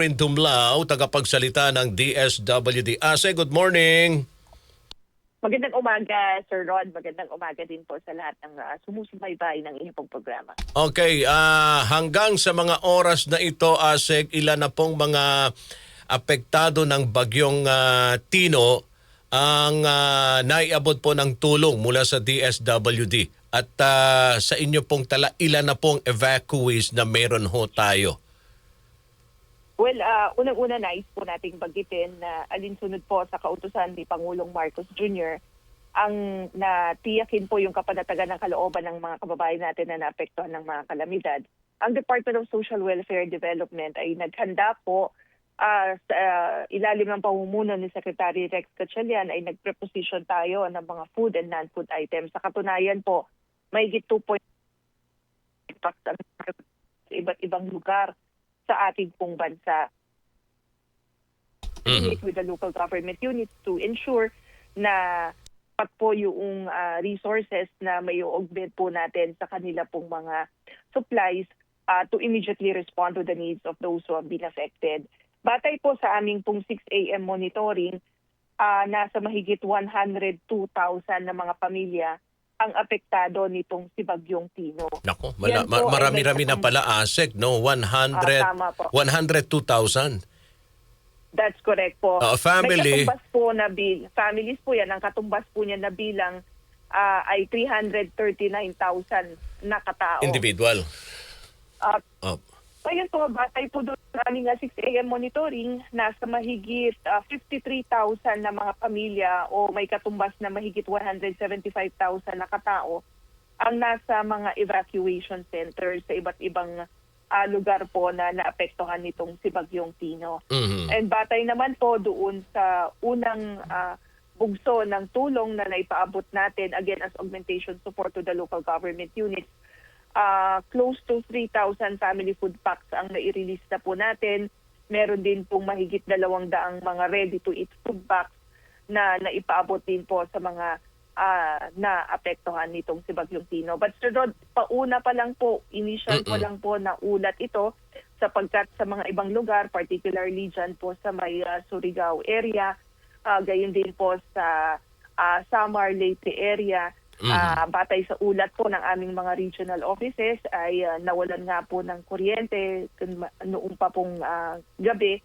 Rin Dumlao, tagapagsalita ng DSWD. Ase, good morning. Magandang umaga, Sir Rod. Magandang umaga din po sa lahat ng uh, sumusubaybay ng inyong programa. Okay, ah, hanggang sa mga oras na ito, Asek, ilan na pong mga apektado ng bagyong ah, Tino ang ah, naiabot po ng tulong mula sa DSWD. At ah, sa inyo pong tala, ilan na pong evacuees na meron ho tayo? Well, uh, unang-una nais po nating bagitin na alinsunod po sa kautusan ni Pangulong Marcos Jr. ang natiyakin po yung kapanatagan ng kalooban ng mga kababayan natin na naapektuhan ng mga kalamidad. Ang Department of Social Welfare and Development ay naghanda po ah, sa ah, ilalim ng pamumuno ni Secretary Rex Gatchalian ay nagpreposition tayo ng mga food and non-food items. Sa katunayan po, may 2 point impact ang sa iba't ibang lugar sa ating pong bansa. Mhm. with the local government units to ensure na pat po yung ah, resources na may augment po natin sa kanila pong mga supplies ah, to immediately respond to the needs of those who have been affected. Batay po sa aming pong 6 a.m. monitoring, ah, nasa mahigit 102,000 na mga pamilya ang apektado nitong si Bagyong Tino. Nako, mala- ma- marami-rami na pala, Asek, no? 100, Ah, tama po. 102,000. That's correct po. Ah, family. May katumbas po na bill. Families po yan. Ang katumbas po niya na bilang ah, ay 339,000 na katao. Individual. At Oh. Ayun po, batay po doon sa aming ah, 6 a.m. monitoring, nasa mahigit ah, 53,000 na mga pamilya o may katumbas na mahigit 175,000 na katao ang nasa mga evacuation centers sa iba't ibang ah, lugar po na naapektuhan nitong si Bagyong Tino. Mhm. And batay naman po doon sa unang ah, bugso ng tulong na naipaabot natin, again as augmentation support to the local government units, ah, close to 3,000 family food packs ang nai-release na po natin. Meron din pong mahigit dalawang daang mga ready-to-eat food packs na naipaabot din po sa mga ah, na-apektuhan nitong si Bagyong Tino. But Sir Rod, pauna pa lang po, initial pa lang po na ulat ito sapagkat sa mga ibang lugar, particularly dyan po sa may ah, Surigao area, ah, gayon din po sa ah, Samar, Leyte area, Mhm. Ah, batay sa ulat po ng aming mga regional offices ay ah, nawalan nga po ng kuryente noong pa pong ah, gabi.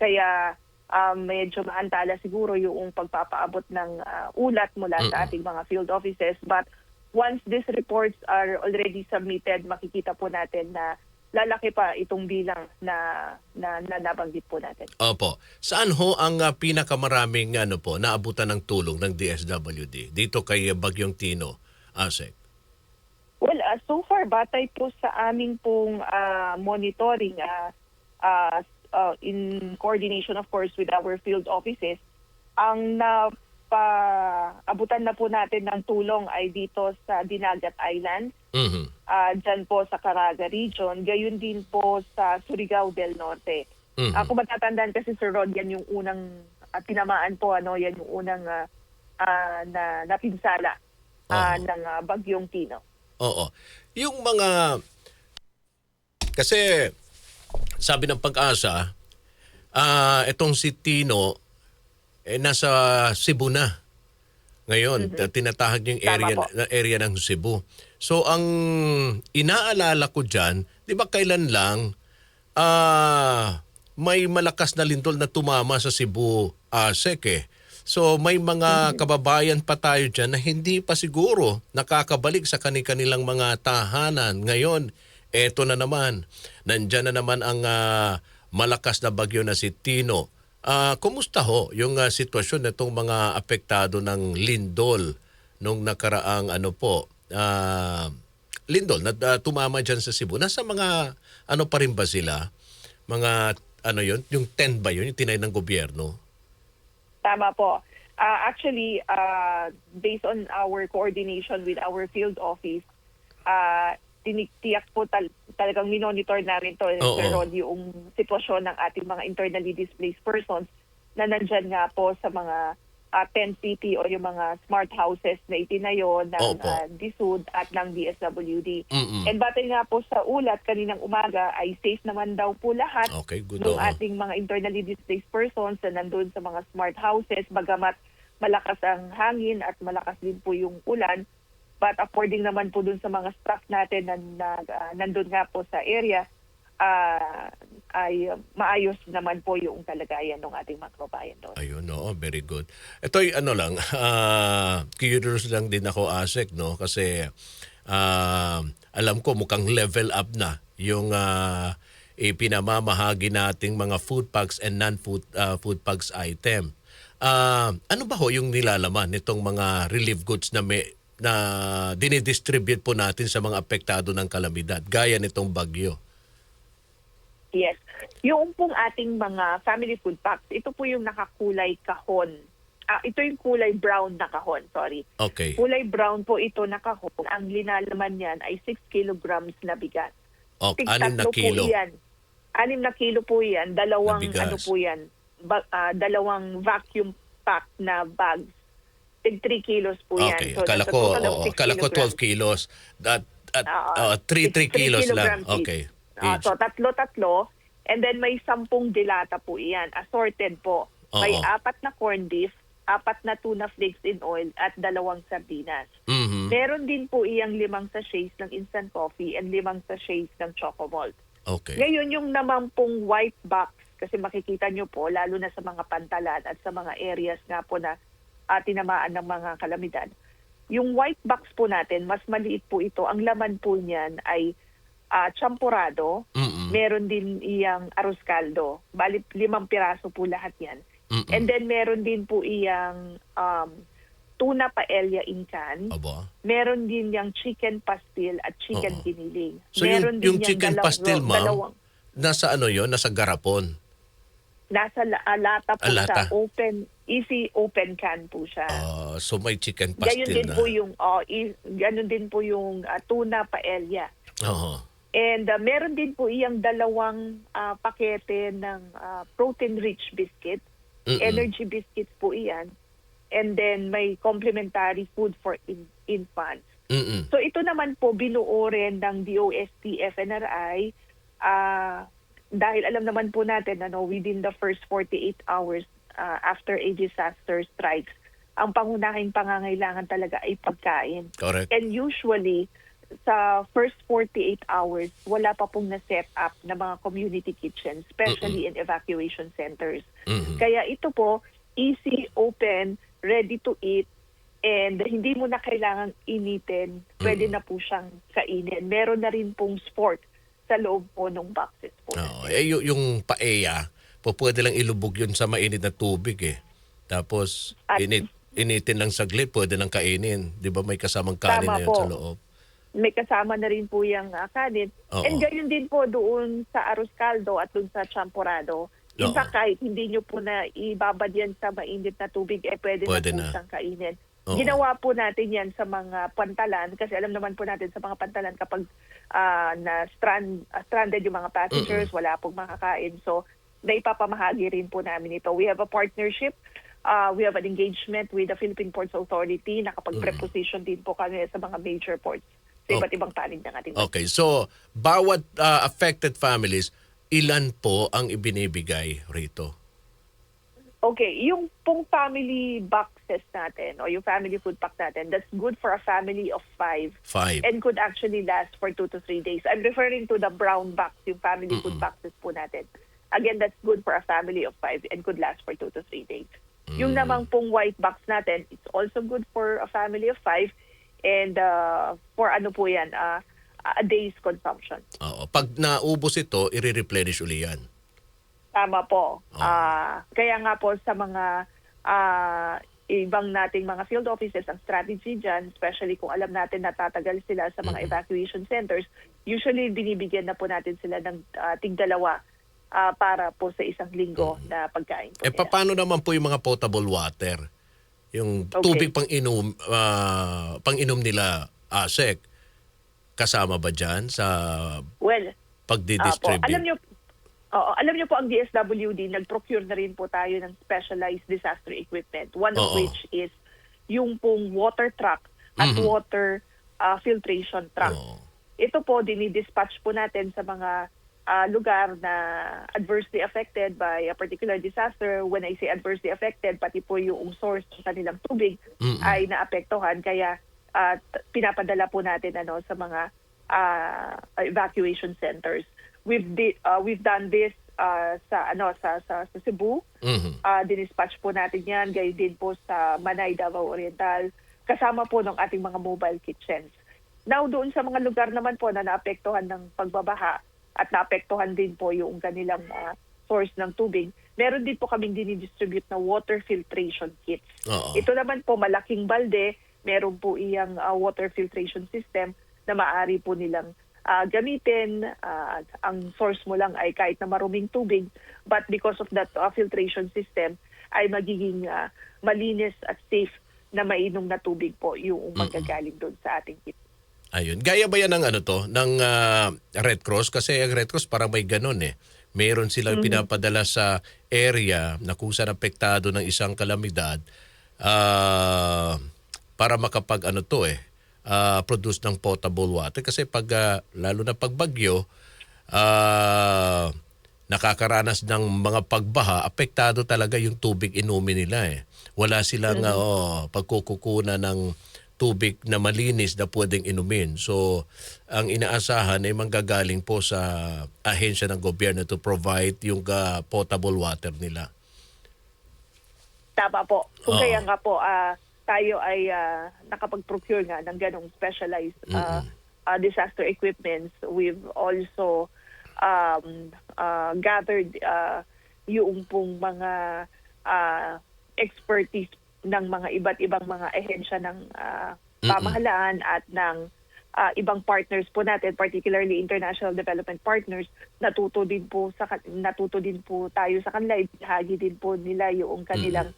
Kaya ah, medyo maantala siguro yung pagpapaabot ng ah, ulat mula sa Mm-mm. ating mga field offices. But once these reports are already submitted, makikita po natin na lalaki pa itong bilang na na, na nabanggit po natin. Opo. Saan ho ang ah, pinakamaraming ano po naabutan ng tulong ng DSWD dito kay Bagyong Tino, Asek? Well, uh, so far, batay po sa aming pong ah, monitoring ah, ah, ah, in coordination, of course, with our field offices, ang napaabutan na po natin ng tulong ay dito sa Dinagat Island, Mhm. ah, dyan po sa Caraga Region, gayon din po sa Surigao del Norte. Mhm. Ah, kung matatandaan kasi Sir Rod, yan yung unang ah, tinamaan po, ano, yan yung unang ah, ah, na napinsala Oo. ng ah, Bagyong Tino. Oo. Yung mga kasi sabi ng pag-asa, ah itong si Tino eh nasa Cebu na. Ngayon, tinatahag niya yung Mhm. Area na area ng Cebu. So ang inaalala ko diyan, 'di ba kailan lang ah may malakas na lindol na tumama sa Cebu, Asek eh. So may mga kababayan pa tayo dyan na hindi pa siguro nakakabalik sa kanilang mga tahanan. Ngayon, eto na naman. Nandyan na naman ang ah, malakas na bagyo na si Tino. Ah, kumusta ho yung ah, sitwasyon nitong mga apektado ng lindol nung nakaraang ano po, ah, lindol na ah, tumama dyan sa Cebu? Nasa mga ano pa rin ba sila? Mga ano yun? Yung 10 ba yun? Yung tinay ng gobyerno? Tama po. Ah, actually, ah, based on our coordination with our field office, ah, tinitiyak po tal- talagang minonitor namin to, Oo. Sir Rod, yung sitwasyon ng ating mga internally displaced persons na nandyan nga po sa mga ah, tent city o yung mga smart houses na itinayo ng Opo. ah, DSUD at ng DSWD. Mm-mm. And batay nga po sa ulat kaninang umaga ay safe naman daw po lahat Okay, good. ng oo. ating mga internally displaced persons na nandun sa mga smart houses bagamat malakas ang hangin at malakas din po yung ulan. But according naman po dun sa mga staff natin na, na ah, nandun nga po sa area, ah, ay ah, maayos naman po yung kalagayan ng ating mga kababayan doon. Ayun, no, very good. Ito ano lang, ah, curious lang din ako, Asek, no? Kasi ah, alam ko mukhang level up na yung ah, ipinamamahagi nating mga food packs and non-food ah, food packs item. Ah, ano ba ho yung nilalaman nitong mga relief goods na may na dinidistribute po natin sa mga apektado ng kalamidad gaya nitong bagyo? Yes. Yung pong ating mga family food packs, ito po yung nakakulay kahon. Ah, ito yung kulay brown na kahon, sorry. Okay. Kulay brown po ito na kahon. Ang linalaman niyan ay 6 kilograms na bigat. O, Tig- anim na tatlo kilo. Po yan. Anim na kilo po yan. Dalawang ano po yan. Ba- ah, dalawang vacuum pack na bags. Tig 3 kilos po yan. Okay, So, akala ko, of oo, 6 akala ko 12 kilograms. kilos. At, at Oo. 3, 3 It's three kilos lang. Okay. Ah, Each. so tatlo-tatlo. And then may sampung dilata po iyan. Assorted po. May Oo. apat na corned beef, apat na tuna flakes in oil, at dalawang sardinas. Mhm. Meron din po iyang limang sachets ng instant coffee and limang sachets ng choco malt. Okay. Ngayon, yung naman pong white box, kasi makikita nyo po, lalo na sa mga pantalan at sa mga areas nga po na ah, tinamaan ng mga kalamidad, yung white box po natin, mas maliit po ito. Ang laman po niyan ay ah, champurado, Mm-mm. meron din iyang arroz caldo. Bali, limang piraso po lahat yan. Mm-mm. And then meron din po iyang um, tuna paella in can. Aba. Meron din yung chicken pastil at chicken Oo. giniling. So meron yung, yung yang chicken pastil, ma'am, dalawang- nasa ano yon Nasa garapon. Nasa la- ah, lata po Ah, lata. siya, open, easy open can po siya. Ah, so may chicken Gayon pastil din na. po yung oh, i- ganun din po yung ah, tuna paella. Oo. And ah, meron din po iyang dalawang ah, pakete ng ah, protein-rich biscuit. Mm-mm. Energy biscuits po iyan. And then may complementary food for in- infants. Mm-mm. So ito naman po binuo rin ng DOST FNRI ah, dahil alam naman po natin ano within the first 48 hours ah, after a disaster strikes ang pangunahing pangangailangan talaga ay pagkain. Correct. And usually sa first 48 hours wala pa pong na-set up na mga community kitchens especially in evacuation centers. Mhm. Kaya ito po, easy, open, ready to eat, and hindi mo na kailangang initin. Pwede na po siyang kainin. Meron na rin pong sport sa loob po ng boxes po. Oo. Eh, y- yung paella, po pwede lang ilubog yun sa mainit na tubig eh. Tapos, At- init, initin lang saglit, pwede lang kainin. Di ba may kasamang kanin Tama na yun po. sa loob? May kasama na rin po yung uh, kanin. Oo. And gayon din po doon sa arroz caldo at doon sa champurado. In Oo. fact, kahit hindi nyo po na ibabad yan sa mainit na tubig, eh pwede, Pwede na po na. siyang kainin. Oo. Ginawa po natin yan sa mga pantalan kasi alam naman po natin sa mga pantalan kapag ah, na strand, ah, stranded yung mga passengers, wala pong makakain. So, naipapamahagi rin po namin ito. We have a partnership. ah, we have an engagement with the Philippine Ports Authority. Nakapag-preposition din po kami sa mga major ports sa Oh. iba't ibang panig ng ating Okay, so bawat ah, affected families, ilan po ang ibinibigay rito? Okay, yung pong family boxes natin o yung family food pack natin, that's good for a family of five Five. and could actually last for two to three days. I'm referring to the brown box, yung family food boxes po natin. Again, that's good for a family of five and could last for two to three days. Yung namang pong white box natin, it's also good for a family of five and uh, for ano po yan, uh, a day's consumption. Oo. Pag naubos ito, i-replenish uli yan. Tama po. Oh. Ah, kaya nga po sa mga ah, ibang nating mga field offices ang strategy dyan, especially kung alam natin na tatagal sila sa mga evacuation centers, usually binibigyan na po natin sila ng ah, tigdalawa ah, para po sa isang linggo na pagkain po Eh, nila. paano naman po yung mga potable water? Yung Okay. tubig pang inom, ah, pang inom nila, ASEC, kasama ba dyan sa Well, pagdidistribute? Alam nyo, Oo, alam niyo po ang DSWD, nag-procure na rin po tayo ng specialized disaster equipment. One of Oo. which is yung pong water truck at Mhm. water ah, filtration truck. Oo. Ito po, dinidispatch po natin sa mga ah, lugar na adversely affected by a particular disaster. When I say adversely affected, pati po yung source ng kanilang tubig Mm-mm. ay naapektuhan. Kaya ah, t- pinapadala po natin ano sa mga ah, evacuation centers. We've di- ah, we've done this ah, sa ano sa sa, sa Cebu. Mhm. Uh, dinispatch po natin yan. Gayon din po sa Manay, Davao Oriental. Kasama po ng ating mga mobile kitchens. Now, doon sa mga lugar naman po na naapektuhan ng pagbabaha at naapektuhan din po yung kanilang ah, source ng tubig, meron din po kaming dinidistribute na water filtration kits. Oo. Ito naman po malaking balde, meron po iyang ah, water filtration system na maaari po nilang ah, gamitin. Ah, ang source mo lang ay kahit na maruming tubig, but because of that ah, filtration system ay magiging ah, malinis at safe na mainom na tubig po yung manggagaling doon sa ating kit. Ayun. Gaya ba yan ng ano to? Ng ah, Red Cross? Kasi ang Red Cross parang may ganun eh. Meron silang pinapadala sa area na kung saan apektado ng isang kalamidad ah, para makapag ano to eh, ah, produce ng potable water. Kasi pag, ah, lalo na pag bagyo, ah, nakakaranas ng mga pagbaha, apektado talaga yung tubig inumin nila eh. Wala silang ah, oh, pagkukukunan ng tubig na malinis na pwedeng inumin. So, ang inaasahan ay manggagaling po sa ahensya ng gobyerno to provide yung ah, potable water nila. Tama po. Kung Oo. kaya nga po, ah, tayo ay ah, nakapag-procure nga ng ganong specialized ah, ah, disaster equipments. We've also um, ah, gathered ah, yung pong mga ah, expertise ng mga iba't ibang mga ehensya ng ah, pamahalaan at ng ah, ibang partners po natin, particularly international development partners, natuto din po sa natuto din po tayo sa kanila, ibahagi din po nila yung kanilang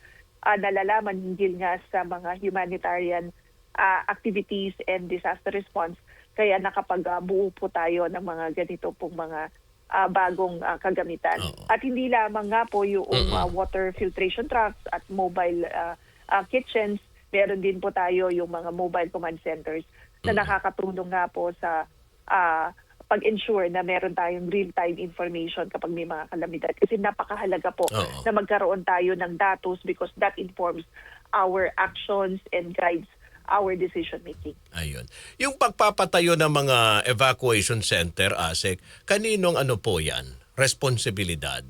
ah, nalalaman hinggil nga sa mga humanitarian ah, activities and disaster response. Kaya nakapagbuo po tayo ng mga ganito pong mga ah, bagong ah, kagamitan. Oo. At hindi lamang nga po yung ah, water filtration trucks at mobile ah, ah, kitchens, meron din po tayo yung mga mobile command centers na nakakatulong nga po sa ah, pag-ensure na meron tayong real-time information kapag may mga kalamidad. Kasi napakahalaga po Oo. na magkaroon tayo ng datos because that informs our actions and guides our decision making. Ayun. Yung pagpapatayo ng mga evacuation center, ASEC, kaninong ano po yan? Responsibilidad?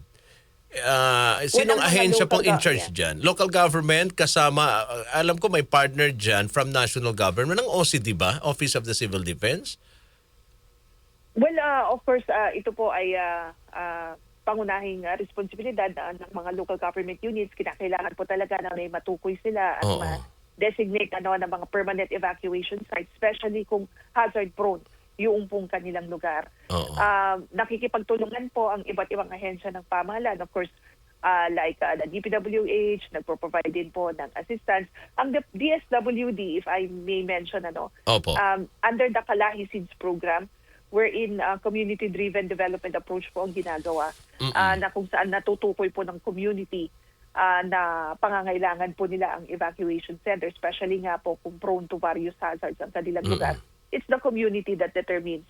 Ah, sinong Walang mga ahensya local pong in charge yeah. dyan? Local government kasama, alam ko may partner dyan from national government. Ng OCD ba? Office of the Civil Defense? Well, uh, of course, uh, ito po ay uh, uh, pangunahing uh, responsibilidad uh, ng mga local government units. Kinakailangan po talaga na may matukoy sila at Oo. ma-designate ano, ng mga permanent evacuation sites, especially kung hazard-prone yung pong kanilang lugar. Oo. Um, nakikipagtulungan po ang iba't ibang ahensya ng pamahalaan. Of course, uh, like uh, the DPWH, nagpo-provide din po ng assistance. Ang DSWD, if I may mention, ano, Opo. um, under the Kalahi Seeds program, wherein uh, community-driven development approach po ang ginagawa uh, na kung saan natutukoy po ng community uh, na pangangailangan po nila ang evacuation center, especially nga po kung prone to various hazards ang kanilang lugar. It's the community that determines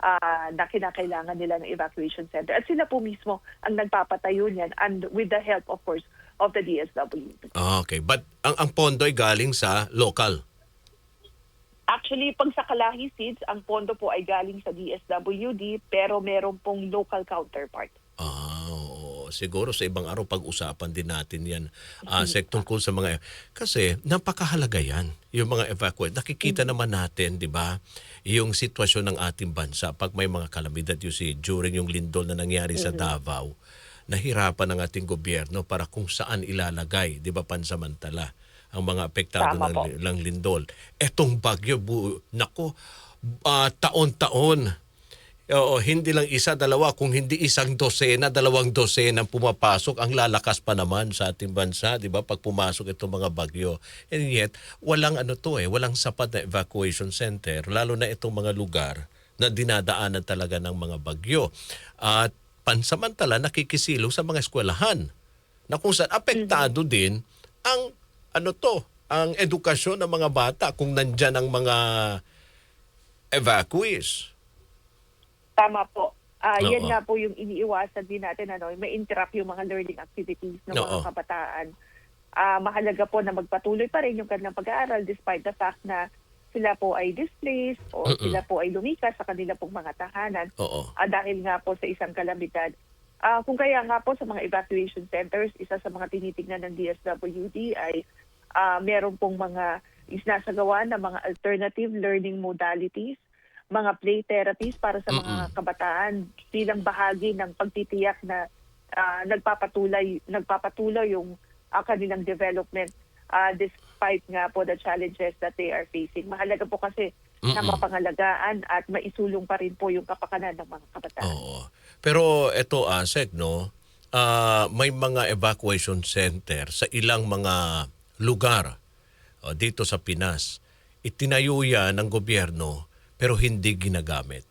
uh, na kinakailangan nila ng evacuation center. At sila po mismo ang nagpapatayo niyan and with the help, of course, of the DSWD. Okay. But ang, ang pondo ay galing sa local. Actually, pag sa Kalahi Seeds, ang pondo po ay galing sa DSWD pero meron pong local counterpart. Ah, oo. Siguro sa ibang araw pag-usapan din natin yan. ASEC tungkol sa mga... Kasi napakahalaga yan, yung mga evacuate. Nakikita naman natin, di ba, yung sitwasyon ng ating bansa pag may mga kalamidad you see, during yung lindol na nangyari sa Davao, nahirapan ng ating gobyerno para kung saan ilalagay, di ba, pansamantala ang mga apektado Tama ng, po. ng lindol. Etong bagyo, bu, nako, ah, taon-taon Oo, hindi lang isa, dalawa. Kung hindi isang dosena, dalawang dosena pumapasok, ang lalakas pa naman sa ating bansa, di ba? Pag pumasok itong mga bagyo. And yet, walang ano to eh, walang sapat na evacuation center, lalo na itong mga lugar na dinadaanan talaga ng mga bagyo. At pansamantala nakikisilong sa mga eskwelahan na kung saan apektado din ang ano to, ang edukasyon ng mga bata kung nandyan ang mga evacuees. Tama po. Ah, yan nga po yung iniiwasan din natin ano, may interrupt yung mga learning activities ng mga Oo. kabataan. Ah, mahalaga po na magpatuloy pa rin yung kanilang pag-aaral despite the fact na sila po ay displaced o Mm-mm. sila po ay lumikas sa kanila pong mga tahanan ah, dahil nga po sa isang kalamidad. Ah, kung kaya nga po sa mga evacuation centers, isa sa mga tinitingnan ng DSWD ay ah, meron pong mga isnasagawa na mga alternative learning modalities, mga play therapies para sa mga kabataan bilang bahagi ng pagtitiyak na ah, nagpapatuloy nagpapatuloy yung ah, kanilang development ah, despite nga po the challenges that they are facing. Mahalaga po kasi na Mm-mm. mapangalagaan at maisulong pa rin po yung kapakanan ng mga kabataan. Oo. Pero ito, Asek, no? ah, may mga evacuation center sa ilang mga lugar oh, dito sa Pinas. Itinayo yan ng gobyerno pero hindi ginagamit.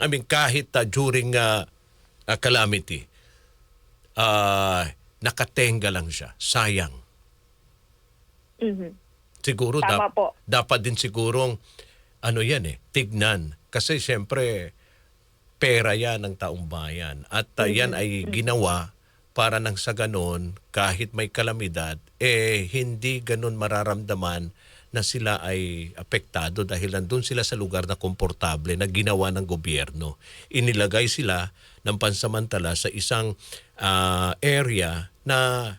I mean, kahit ah, during ah, ah, calamity, ah, nakatenga lang siya. Sayang. Mhm. Siguro Tama dap- po. dapat din sigurong ano yan eh, tignan. Kasi siyempre pera yan ng taong bayan at uh, yan ay ginawa para nang sa ganon kahit may kalamidad eh hindi ganon mararamdaman na sila ay apektado dahil nandun sila sa lugar na komportable na ginawa ng gobyerno. Inilagay sila ng pansamantala sa isang ah, area na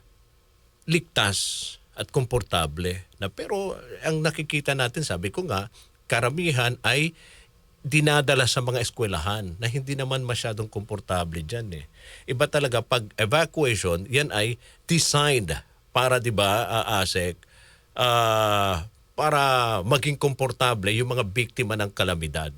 ligtas at komportable na pero ang nakikita natin sabi ko nga karamihan ay dinadala sa mga eskwelahan na hindi naman masyadong komportable diyan eh. Iba talaga pag evacuation, yan ay designed para 'di ba ah, ASEC ah, para maging komportable yung mga biktima ng kalamidad.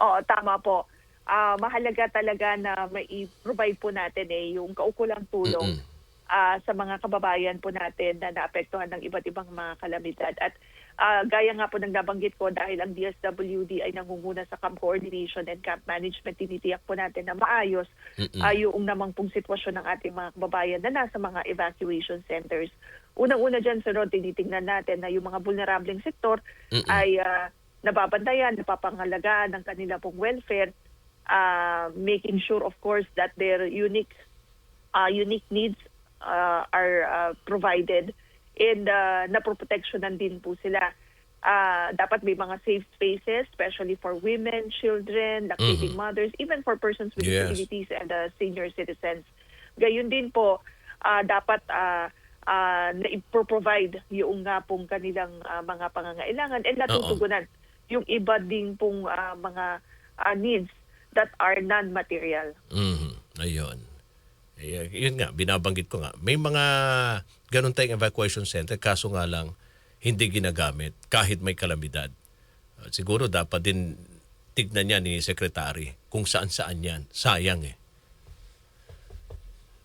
Oo, tama po. Ah, mahalaga talaga na mai-provide po natin eh yung kaukulang tulong Mm-mm. Ah, sa mga kababayan po natin na naapektuhan ng iba't ibang mga kalamidad. At ah, gaya nga po ng nabanggit ko dahil ang DSWD ay nangunguna sa camp coordination and camp management, tinitiyak po natin na maayos Mm-mm. ah, yung namang pong sitwasyon ng ating mga kababayan na nasa mga evacuation centers. Unang-una dyan, Sir Rod, tinitingnan natin na yung mga vulnerableng sektor Mm-mm. ay ah, nababantayan, napapangalagaan ng kanila pong welfare, ah, making sure of course that their unique ah, unique needs ah, are ah, provided and uh, naproprotectionan din po sila. Ah, dapat may mga safe spaces, especially for women, children, lactating Mhm. mothers, even for persons with Yes. disabilities and uh, senior citizens. Gayun din po, ah, dapat ah, ah, na i-provide yung nga pong kanilang ah, mga pangangailangan and natutugunan yung iba din pong ah, mga ah, needs that are non-material. Mhm. Ayun. Eh, yun nga, binabanggit ko nga. May mga ganun tayong evacuation center, kaso nga lang, hindi ginagamit kahit may kalamidad. Uh, siguro dapat din tignan niya ni Secretary kung saan-saan yan. Sayang eh.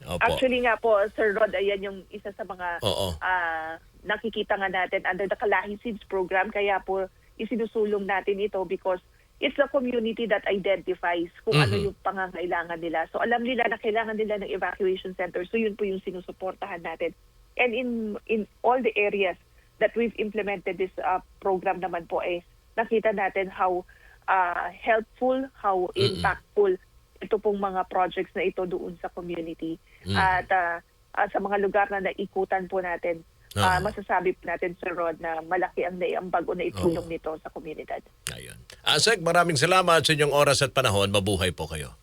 Opo. Actually nga po, Sir Rod, ayan yung isa sa mga Oo. ah, nakikita nga natin under the Kalahi Seeds program. Kaya po isinusulong natin ito because it's a community that identifies kung ano Mhm. yung pangangailangan nila. So alam nila na kailangan nila ng evacuation center. So yun po yung sinusuportahan natin. And in in all the areas that we've implemented this ah, program naman po eh nakita natin how ah, helpful, how impactful ito pong mga projects na ito doon sa community. Mm. At ah, ah, sa mga lugar na naikutan po natin, ah, Oo. masasabi po natin, Sir Rod, na malaki ang naiambag o naitulong nito sa komunidad. Ayun. Asek, maraming salamat sa inyong oras at panahon. Mabuhay po kayo.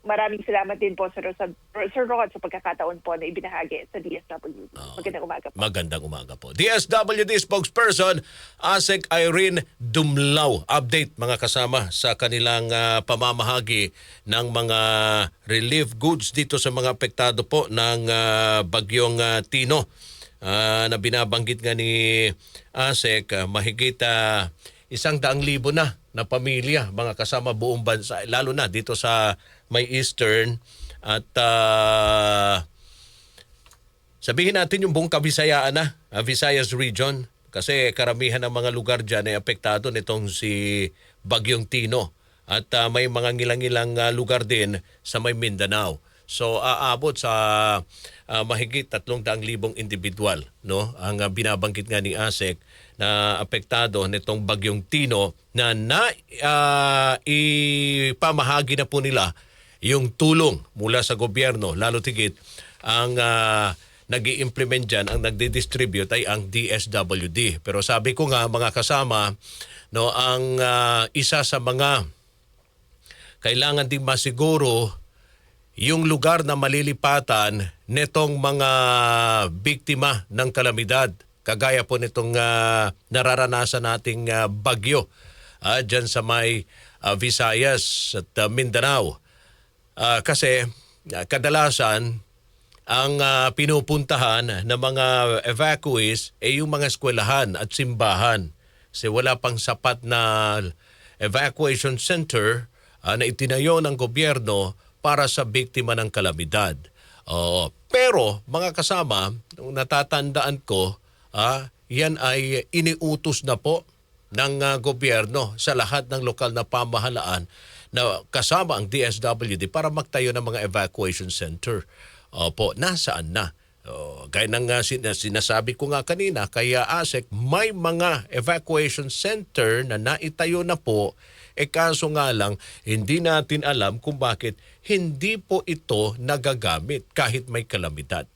Maraming salamat din po, Sir, Rod, Sir Rod, sa pagkakataon po na ibinahagi sa DSWD. Magandang umaga po. Magandang umaga po. DSWD spokesperson Asek Irene Dumlaw. Update mga kasama sa kanilang ah, pamamahagi ng mga relief goods dito sa mga apektado po ng ah, bagyong ah, Tino. Ah, na binabanggit nga ni Asek, ah, mahigit ah, isang daang libo na na pamilya, mga kasama buong bansa, lalo na dito sa may Eastern at ah, Sabihin natin yung buong kabisayaan na, ah, Visayas region. Kasi karamihan ng mga lugar dyan ay apektado nitong si Bagyong Tino. at ah, may mga ngilang-ngilang ah, lugar din sa may Mindanao. So aabot sa ah, mahigit 300,000 individual no ang ah, binabanggit nga ni ASEC na apektado nitong bagyong Tino na na ah, ipamahagi na po nila yung tulong mula sa gobyerno lalo tigit ang uh, nag implement dyan, ang nagdi-distribute ay ang DSWD. Pero sabi ko nga mga kasama, no, ang ah, isa sa mga kailangan din masiguro yung lugar na malilipatan nitong mga biktima ng kalamidad. Kagaya po nitong ah, nararanasan nating ah, bagyo ah, dyan sa may ah, Visayas at ah, Mindanao. Ah, kasi ah, kadalasan ang ah, pinupuntahan ng mga evacuees ay yung mga eskwelahan at simbahan. Kasi wala pang sapat na evacuation center ah, na itinayo ng gobyerno para sa biktima ng kalamidad. Oo. Pero mga kasama, nung natatandaan ko, ah, yan ay iniutos na po ng ah, gobyerno sa lahat ng lokal na pamahalaan na kasama ang DSWD para magtayo ng mga evacuation center. Opo, nasaan na? Oh, gaya ng uh, sin- sinasabi ko nga kanina, kaya ASEC may mga evacuation center na naitayo na po. E kaso nga lang, hindi natin alam kung bakit hindi po ito nagagamit kahit may kalamidad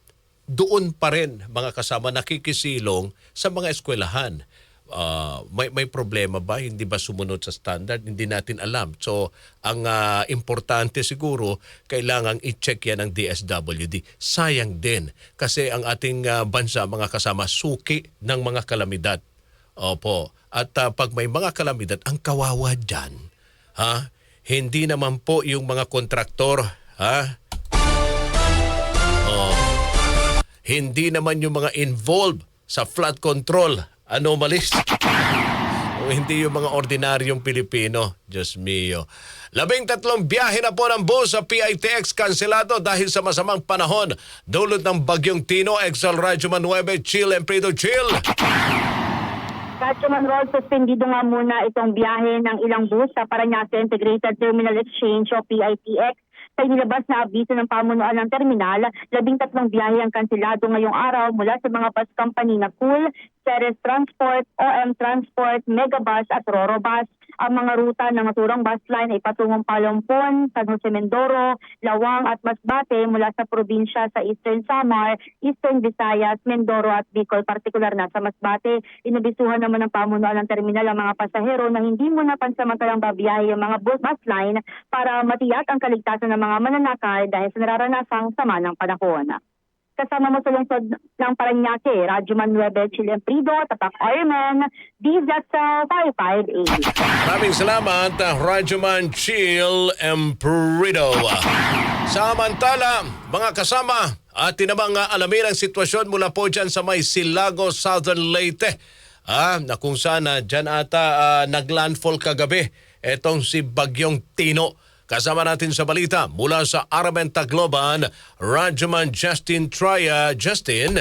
doon pa rin mga kasama nakikisilong sa mga eskwelahan. Ah, may may problema ba? Hindi ba sumunod sa standard? Hindi natin alam. So, ang ah, importante siguro, kailangang i-check yan ng DSWD. Sayang din kasi ang ating ah, bansa, mga kasama, suki ng mga kalamidad. Opo. At ah, pag may mga kalamidad, ang kawawa dyan, ha? Hindi naman po yung mga kontraktor, ha? Oh, hindi naman yung mga involved sa flood control anomalies. o hindi yung mga ordinaryong Pilipino. Diyos mio. Labing tatlong biyahe na po ng bus sa PITX kanselado dahil sa masamang panahon. Dulot ng bagyong Tino, Exal Radyo Manueve, Chill Emprido Chill. Katsuman Road, suspendido nga muna itong biyahe ng ilang bus sa Paranaque Integrated Terminal Exchange o PITX sa inilabas na abiso ng pamunuan ng terminal, labing tatlong biyahe ang kansilado ngayong araw mula sa mga bus company na Cool, Ceres Transport, OM Transport, Megabus at Roro Bus. Ang mga ruta ng naturang bus line ay patungong Palompon, San Jose Mindoro, Lawang at Masbate mula sa probinsya sa Eastern Samar, Eastern Visayas, Mindoro at Bicol, partikular na sa Masbate. Inabisuhan naman ng pamunuan ng terminal ang mga pasahero na hindi muna pansamantalang babiyahe ang mga bus line para matiyak ang kaligtasan ng mga mananakay dahil sa nararanasang sama ng panahon. Kasama mo sa lungsod ng Paranaque, Radyo Manuel Chile Prido, Tapak Ironman, DZSL 558. Maraming salamat, uh, Radyoman Chill Emprido. Samantala, mga kasama, atin namang alamin ang sitwasyon mula po dyan sa may Silago, Southern Leyte. Ah, na kung saan uh, dyan ata ah, naglandfall kagabi etong si Bagyong Tino. Kasama natin sa balita mula sa Aramenta Globan, Radyoman Justin Traya. Justin.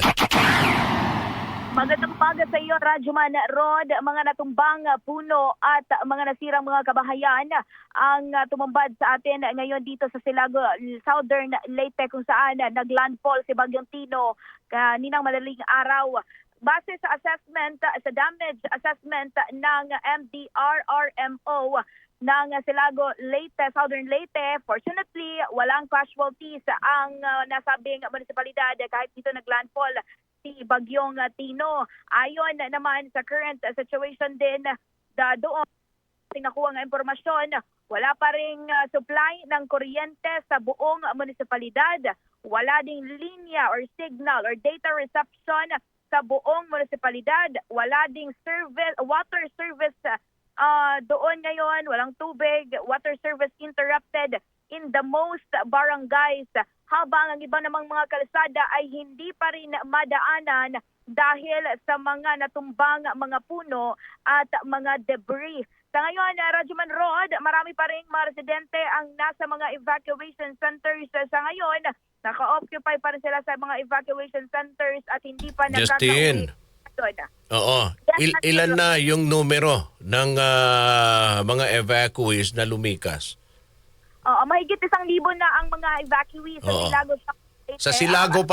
Magandang umaga sa iyo, Radyoman Rod. Mga natumbang puno at mga nasirang mga kabahayan ang tumambad sa atin ngayon dito sa Silago, Southern Leyte kung saan naglandfall si Bagyong Tino kaninang madaling araw. Base sa assessment, sa damage assessment ng MDRRMO ng Silago Leyte, Southern Leyte, fortunately, walang casualties ang uh, nasabing munisipalidad kahit dito naglandfall si Bagyong uh, Tino. Ayon naman sa current uh, situation din da doon nakuha ng impormasyon, wala pa ring uh, supply ng kuryente sa buong munisipalidad. Wala ding linya or signal or data reception sa buong munisipalidad. Wala ding service, water service uh, doon ngayon. Walang tubig, water service interrupted in the most barangays habang ang iba namang mga kalsada ay hindi pa rin madaanan dahil sa mga natumbang mga puno at mga debris. Sa ngayon, uh, Rajuman Road, marami pa rin mga residente ang nasa mga evacuation centers sa ngayon. Naka-occupy pa rin sila sa mga evacuation centers at hindi pa Justin. Nakaka-uwi. Oo. il- ilan na yung numero ng ah, mga evacuees na lumikas? Oo, mahigit isang libo na ang mga evacuees sa Oo. Silago. Sa Silago pa